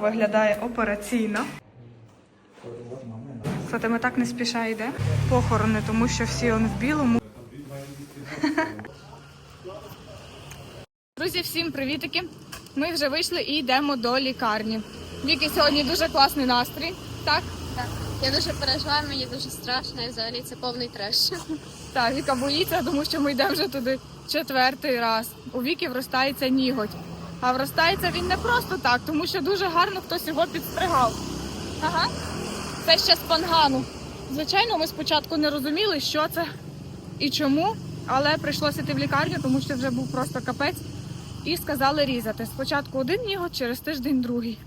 Виглядає операційно. Кстати, ми так не спіша йде. Похорони, тому що всі он в білому. Друзі, всім привітики! Ми вже вийшли і йдемо до лікарні. Віки сьогодні дуже класний настрій. Так? Так. Я дуже переживаю, мені дуже страшно і взагалі це повний треш. Так, Віка боїться, тому що ми йдемо вже туди четвертий раз. У Віки вростається ніготь. А вростається він не просто так, тому що дуже гарно хтось його підстригав. Ага. Це ще з пангану. Звичайно, ми спочатку не розуміли, що це і чому, але прийшлося йти в лікарню, тому що вже був просто капець. І сказали різати. Спочатку один ніготь, через тиждень другий.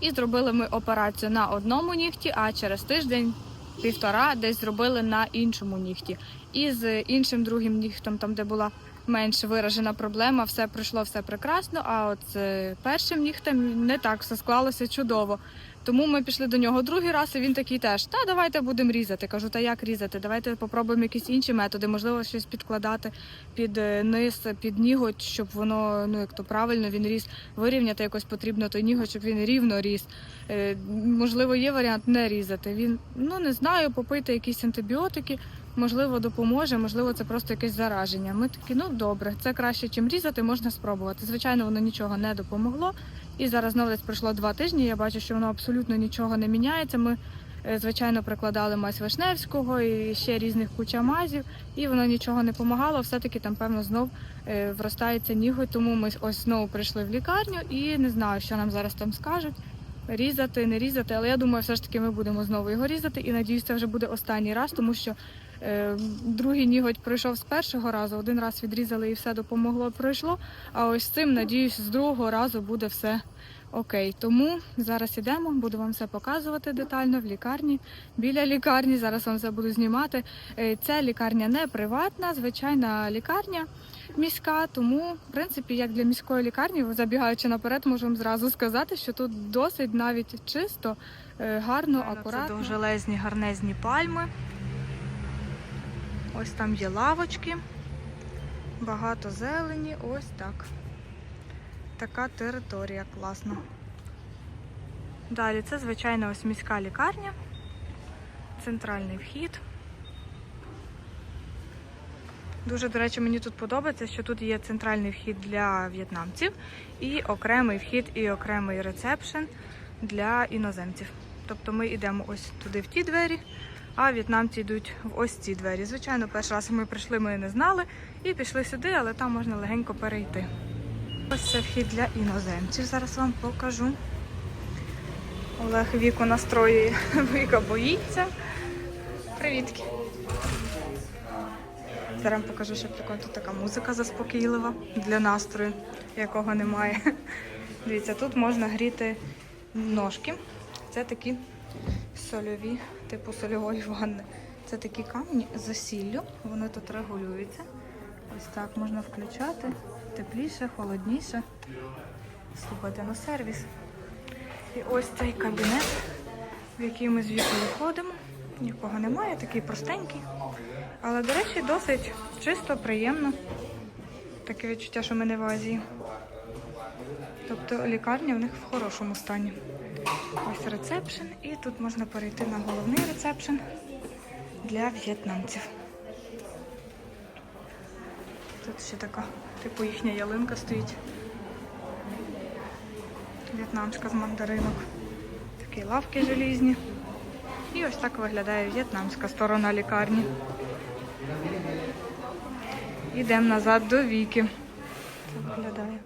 І зробили ми операцію на одному нігті, а через тиждень півтора десь зробили на іншому нігті. І з іншим другим нігтем, там де була менш виражена проблема, все пройшло все прекрасно. А от з першим нігтем не так все склалося чудово. Тому ми пішли до нього другий раз, і він такий теж: та давайте будемо різати. Кажу, та як різати? Давайте попробуємо якісь інші методи, можливо, щось підкладати під е, низ, під ніготь, щоб воно ну як то правильно він ріс. Вирівняти якось потрібно той ніготь, щоб він рівно ріс. Е, можливо, є варіант не різати. Він ну не знаю, попити якісь антибіотики. Можливо, допоможе, можливо, це просто якесь зараження. Ми такі, ну добре, це краще, чим різати, можна спробувати. Звичайно, воно нічого не допомогло. І зараз знову десь пройшло два тижні. Я бачу, що воно абсолютно нічого не міняється. Ми, е, звичайно, прикладали мазь Вишневського і ще різних куча мазів, і воно нічого не допомагало. Все-таки там, певно, знов е, вростається ніготь. Тому ми ось знову прийшли в лікарню і не знаю, що нам зараз там скажуть. Різати, не різати, але я думаю, все ж таки ми будемо знову його різати. І надіюсь, це вже буде останній раз, тому що другий ніготь пройшов з першого разу. Один раз відрізали і все допомогло, пройшло. А ось з цим, надіюсь, з другого разу буде все окей. Тому зараз ідемо, буду вам все показувати детально в лікарні. Біля лікарні зараз вам все буду знімати. Е, Ця лікарня не приватна, звичайна лікарня міська. Тому, в принципі, як для міської лікарні, забігаючи наперед, можу вам зразу сказати, що тут досить навіть чисто, е, гарно, акуратно. Це довжелезні гарнезні пальми. Ось там є лавочки, багато зелені, ось так. Така територія класна. Далі це, звичайно, ось міська лікарня, центральний вхід. Дуже, до речі, мені тут подобається, що тут є центральний вхід для в'єтнамців і окремий вхід і окремий рецепшн для іноземців. Тобто ми йдемо ось туди в ті двері, а в'єтнамці йдуть в ось ці двері. Звичайно, перший раз ми прийшли, ми не знали і пішли сюди, але там можна легенько перейти. Ось це вхід для іноземців. Зараз вам покажу. Олег віку настроює, Віка боїться. Привітки. Зараз вам покажу, що прикольно. Тут така музика заспокійлива для настрою, якого немає. Дивіться, тут можна гріти ножки. Це такі сольові, типу сольової ванни. Це такі камні з сіллю, вони тут регулюються. Ось так можна включати. Тепліше, холодніше. Слухайте на сервіс. І ось цей кабінет, в який ми з вікою ходимо. Нікого немає, такий простенький. Але, до речі, досить чисто, приємно. Таке відчуття, що ми не в Азії. Тобто лікарня в них в хорошому стані. Ось рецепшн, і тут можна перейти на головний рецепшн для в'єтнамців. Тут ще така, типу їхня ялинка стоїть. В'єтнамська з мандаринок. Такі лавки желізні. І ось так виглядає в'єтнамська сторона лікарні. Йдемо назад до Віки. Це виглядає.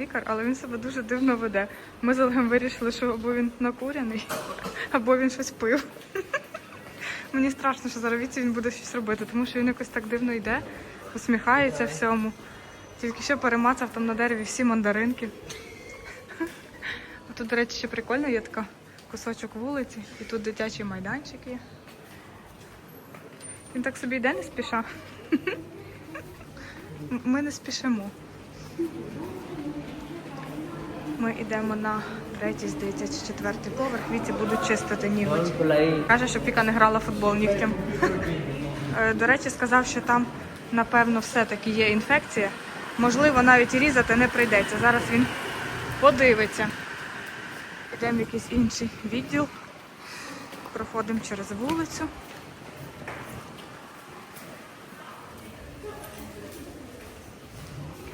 Лікар, але він себе дуже дивно веде. Ми з Олегом вирішили, що або він накуряний, або він щось пив. Мені страшно, що зараз він буде щось робити, тому що він якось так дивно йде, усміхається всьому. Тільки що перемацав там на дереві всі мандаринки. А Тут, до речі, ще прикольно, є така кусочок вулиці, і тут дитячий майданчик є. Він так собі йде не спіша. Ми не спішимо. Ми йдемо на третій, здається, чи четвертий поверх. Віці будуть чистити ніготь. Каже, що Піка не грала футбол нігтям. Е, До речі, сказав, що там, напевно, все-таки є інфекція. Можливо, навіть і різати не прийдеться. Зараз він подивиться. Йдемо в якийсь інший відділ. Проходимо через вулицю.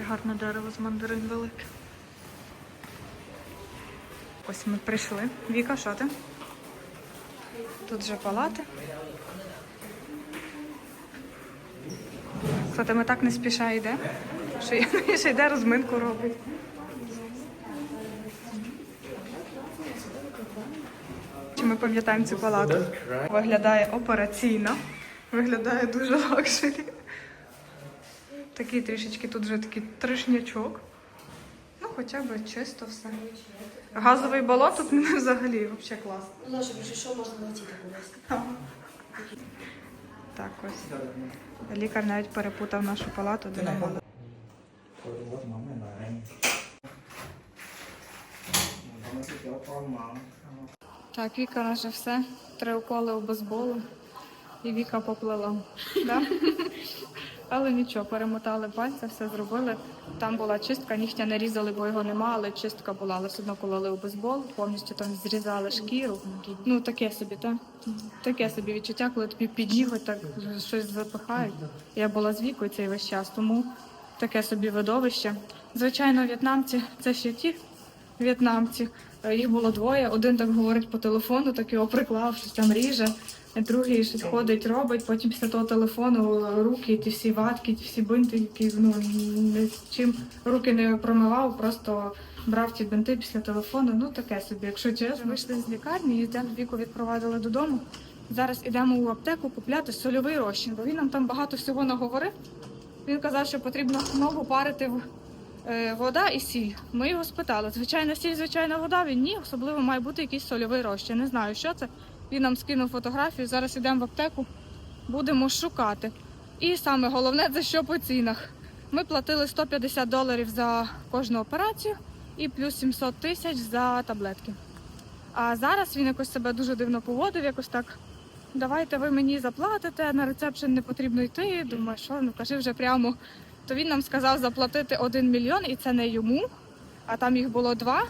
Гарне дерево з мандарин велике. Ось ми прийшли. Віка, що ти? Тут вже палати. Кстати, ми так не спіша йде, що я ще йде розминку робить. Чи ми пам'ятаємо цю палату? Виглядає операційно, виглядає дуже лакшері. Такий трішечки тут вже такий тришнячок. Ну, хоча б чисто все. Газовий балон тут взагалі взагалі клас. Леша, якщо що, можна летіти кудись. Так ось. Лікар навіть перепутав нашу палату, де було. Так, Віка каже все. Три уколи у бейсболу. І Віка поплила. Да? Але нічого, перемотали пальця, все зробили. Там була чистка, нігтя не різали, бо його нема, але чистка була, але все одно кололи у бейсбол, повністю там зрізали шкіру. Ну таке собі, так? Таке собі відчуття, коли тобі під ніготь так щось запихають. Я була з вікою цей весь час, тому таке собі видовище. Звичайно, в'єтнамці це ще ті в'єтнамці. Е, Їх було двоє. Один так говорить по телефону, так його приклав, щось там ріже. Другий щось ходить, робить. Потім після того телефону руки, ті всі ватки, ті всі бинти, які ну чим руки не промивав, просто брав ті бинти після телефону. Ну таке собі. Якщо чесно, вийшли з лікарні, і віку відпровадили додому. Зараз ідемо у аптеку купляти сольовий розчин, бо він нам там багато всього наговорив. Він казав, що потрібно ногу парити в е, вода і сіль. Ми його спитали. Звичайна сіль, звичайна вода. Він ні, особливо має бути якийсь сольовий розчин. Не знаю, що це. Він нам скинув фотографію. Зараз йдемо в аптеку, будемо шукати. І саме головне, за що по цінах. Ми платили 150 доларів за кожну операцію і плюс 700 тисяч за таблетки. А зараз він якось себе дуже дивно поводив, якось так. Давайте ви мені заплатите, на рецепшн не потрібно йти. Думаю, що ну кажи вже прямо то він нам сказав заплатити 1 мільйон, і це не йому, а там їх було два.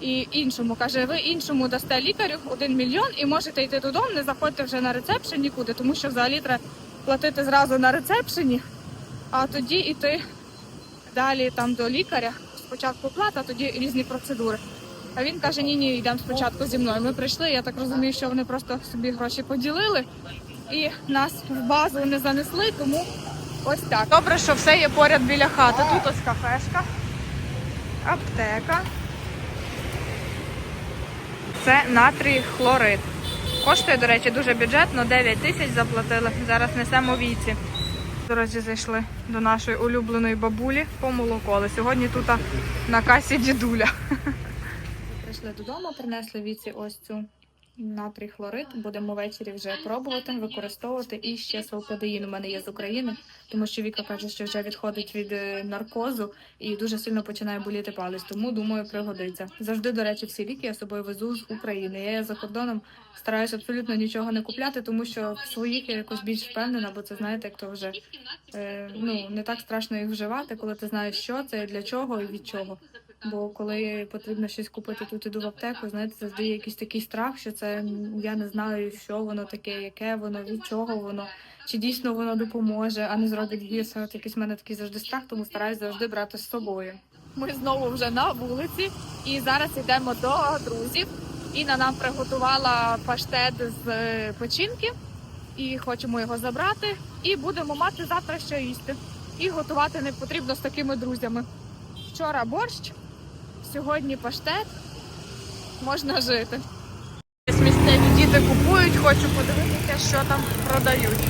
І іншому каже, ви іншому дасте лікарю 1 мільйон і можете йти додому, не заходьте вже на рецепшн нікуди, тому що взагалі треба платити зразу на рецепшені, а тоді йти далі там до лікаря. Спочатку плата, тоді різні процедури. А він каже: ні, ні, йдемо спочатку зі мною. Ми прийшли. Я так розумію, що вони просто собі гроші поділили і нас в базу не занесли, тому Ось так. Добре, що все є поряд біля хати. Тут ось кафешка, аптека. Це натрій хлорид. Коштує, до речі, дуже бюджетно, 9 тисяч заплатили. Зараз несемо віці. Дорозі зайшли до нашої улюбленої бабулі по молоко. Але сьогодні тут на касі дідуля. Прийшли додому, принесли віці ось цю натрій хлорид. Будемо ввечері вже пробувати, використовувати. І ще свалподеїн у мене є з України, тому що Віка каже, що вже відходить від е, наркозу і дуже сильно починає боліти палець. Тому думаю, пригодиться. Завжди, до речі, всі ліки я собою везу з України. Я за кордоном стараюся абсолютно нічого не купляти, тому що в своїх я якось більш впевнена, бо це знаєте, як то вже е, ну не так страшно їх вживати, коли ти знаєш, що це, для чого і від чого. Бо коли потрібно щось купити тут іду в аптеку, знаєте, завжди є якийсь такий страх, що це я не знаю, що воно таке, яке воно, від чого воно, чи дійсно воно допоможе, а не зробить гірше. От якийсь в мене такий завжди страх, тому стараюсь завжди брати з собою. Ми знову вже на вулиці, і зараз йдемо до друзів. Інна нам приготувала паштет з е, печінки, і хочемо його забрати. І будемо мати завтра що їсти. І готувати не потрібно з такими друзями. Вчора борщ, сьогодні паштет. Можна жити. Місцеві діти купують, хочу подивитися, що там продають.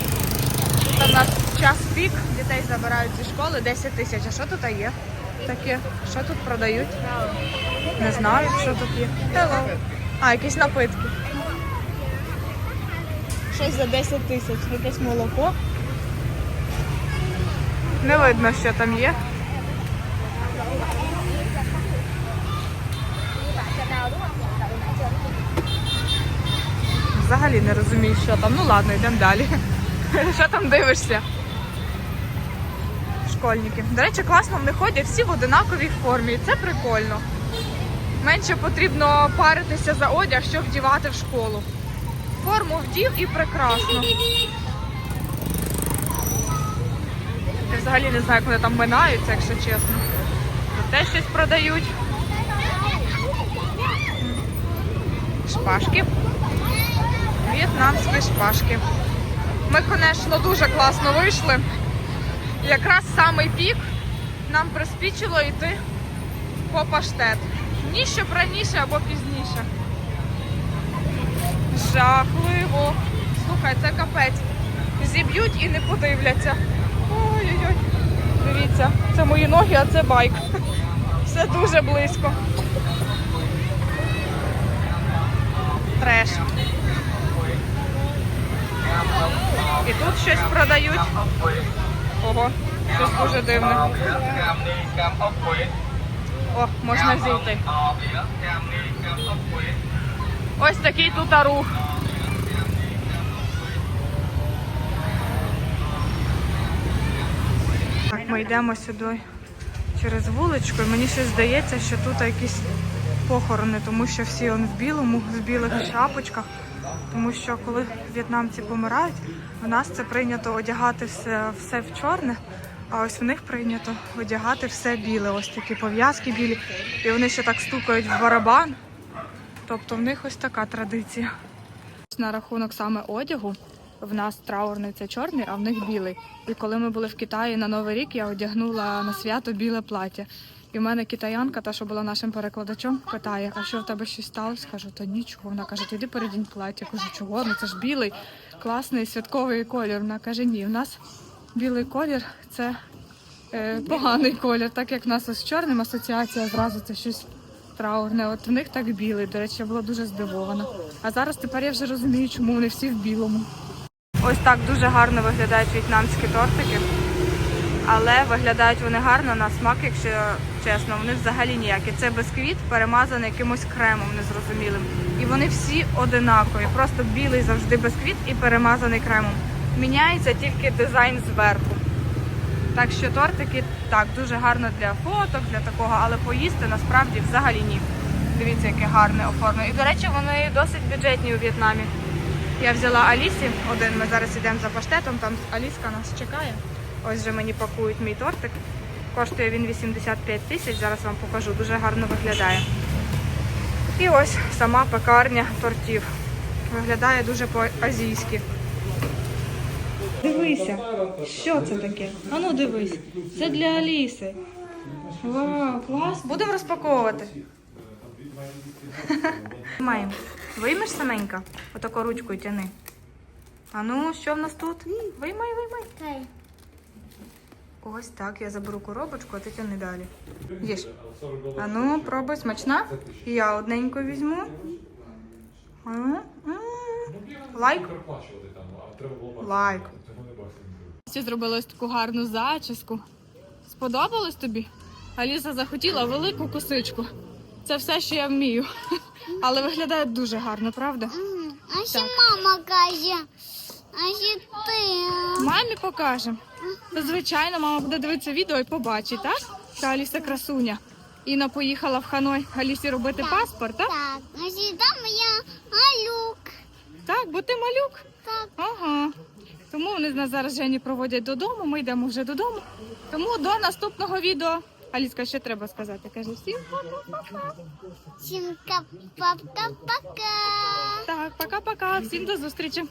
Тут у нас час пік, дітей забирають зі школи 10 тисяч. А що тут є? Таке, що тут продають? Не знаю, що тут є. Hello. А, якісь напитки. Щось за 10 тисяч, якесь молоко. Не видно, що там є. Взагалі не розумію, що там. Ну ладно, йдемо далі. Що там дивишся? Школьники. До речі, класно вони ходять всі в одинаковій формі. Це прикольно. Менше потрібно паритися за одяг, щоб вдівати в школу. Форму вдів і прекрасно. Я взагалі не знаю, як там минаються, якщо чесно. Теж щось продають. Шпажки. В'єтнамські шпажки. Ми, звісно, дуже класно вийшли. Якраз самий пік нам приспічило йти по паштет. Ні, щоб раніше або пізніше. Жахливо. Слухай, це капець. Зіб'ють і не подивляться. Ой-ой-ой. Дивіться, це мої ноги, а це байк. Все дуже близько. Треш. І тут щось продають. Ого, щось дуже дивне. О, можна зійти. Ось такий тут рух. Так, ми йдемо сюди через вуличку, і мені щось здається, що тут якісь похорони, тому що всі он в білому, в білих шапочках. Тому що коли в'єтнамці помирають, в нас це прийнято одягати все, все в чорне, а ось в них прийнято одягати все біле. Ось такі пов'язки білі. І вони ще так стукають в барабан. Тобто в них ось така традиція. На рахунок саме одягу, в нас траурний це чорний, а в них білий. І коли ми були в Китаї на Новий рік, я одягнула на свято біле плаття. І в мене китаянка, та що була нашим перекладачом, питає, а що в тебе щось сталося? Кажу, та нічого. Вона каже, ти йди передінь плаття. Кажу, чого? Ну це ж білий, класний святковий колір. Вона каже, ні, в нас білий колір це е, поганий колір, так як в нас із чорним асоціація зразу це щось траурне. От в них так білий. До речі, я була дуже здивована. А зараз тепер я вже розумію, чому вони всі в білому. Ось так дуже гарно виглядають в'єтнамські тортики. Але виглядають вони гарно на смак, якщо чесно, вони взагалі ніякі. Це бисквіт перемазаний якимось кремом незрозумілим. І вони всі одинакові. Просто білий завжди бисквіт і перемазаний кремом. Міняється тільки дизайн зверху. Так що тортики так дуже гарно для фоток, для такого, але поїсти насправді взагалі ні. Дивіться, яке гарне оформлення. І до речі, вони досить бюджетні у В'єтнамі. Я взяла Алісі один. Ми зараз йдемо за паштетом. Там Аліска нас чекає. Ось же мені пакують мій тортик. Коштує він 85 тисяч. Зараз вам покажу. Дуже гарно виглядає. І ось сама пекарня тортів. Виглядає дуже по-азійськи. Дивися, що це таке? А ну дивись. Це для Аліси. Вау, клас. Будемо розпаковувати. Маємо. Виймеш саменька? Отако ручкою тяни. А ну, що в нас тут? Виймай, виймай. Ось так, я заберу коробочку, а ти тяни далі. Їж. А ну, пробуй, смачна? Я одненько візьму. Лайк? Лайк. Всі зробили ось таку гарну зачіску. Сподобалось тобі? Аліса захотіла велику косичку. Це все, що я вмію. Але виглядає дуже гарно, правда? А ще мама каже, а ще ти. Мамі покажемо. Звичайно, мама буде дивитися відео і побачить, так? Що Аліса красуня. Інна поїхала в Ханой Алісі робити паспорт, так? Так, там я малюк. Так, бо ти малюк. Так. Ага. Тому вони нас зараз Жені проводять додому. Ми йдемо вже додому. Тому до наступного відео. Аліска, що треба сказати? Каже всім пока-пока. Всім пока-пока. Так, пока-пока. Всім до зустрічі.